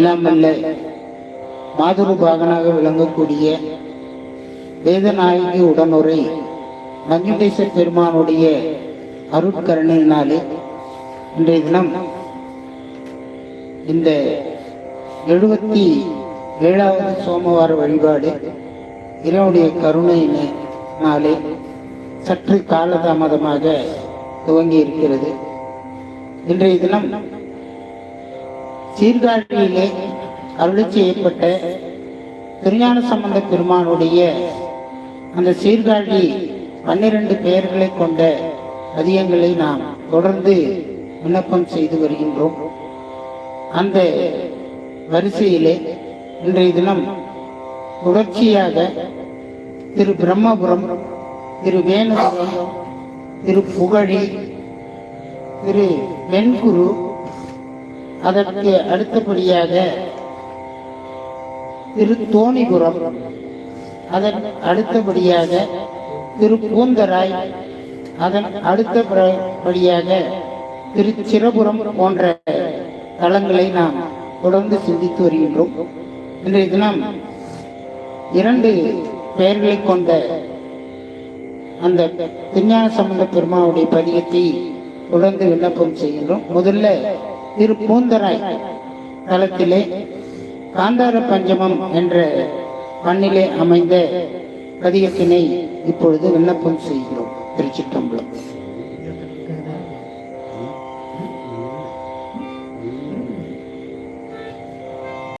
எல்லாம் மாதுரு பாகனாக விளங்கக்கூடிய வேதநாயகி உடனுரை மஞ்சுடேச பெருமானுடைய அருட்கருணையினாலே இன்றைய தினம் இந்த எழுபத்தி ஏழாவது சோமவார வழிபாடு இறைவனுடைய கருணையினாலே சற்று காலதாமதமாக துவங்கி இருக்கிறது. இன்றைய தினம் சீர்காழியிலே அருளி செய்யப்பட்ட திருஞான சம்பந்த பெருமானுடைய அந்த சீர்காழி பன்னிரண்டு பெயர்களை கொண்ட அதிகங்களை நாம் தொடர்ந்து விண்ணப்பம் செய்து வருகின்றோம். அந்த வரிசையிலே இன்றைய தினம் தொடர்ச்சியாக திரு பிரம்மபுரம் திரு வேணுபுரம் திரு புகழி திரு வெண்குரு அதற்கு அடுத்தபடியாக திருத்தோணிபுரம் அதன் அடுத்தபடியாக திருப்பூந்தராய் அதன் அடுத்தபடியாக திருச்சிரபுரம் போன்ற தலங்களை நாம் தொடர்ந்து சிந்தித்து வருகின்றோம். இன்றைய தினம் இரண்டு பெயர்களை கொண்ட அந்த திருஞான சம்பந்த பெருமாவுடைய பதிகத்தை தொடர்ந்து விண்ணப்பம் செய்கின்றோம். முதல்ல திரு பூந்தராய். தளத்திலே காந்தார பஞ்சமம் என்ற மண்ணிலே அமைந்த பதிகத்தினை இப்பொழுது விண்ணப்பம் செய்கிறோம். திருச்சிற்றம்பலம்.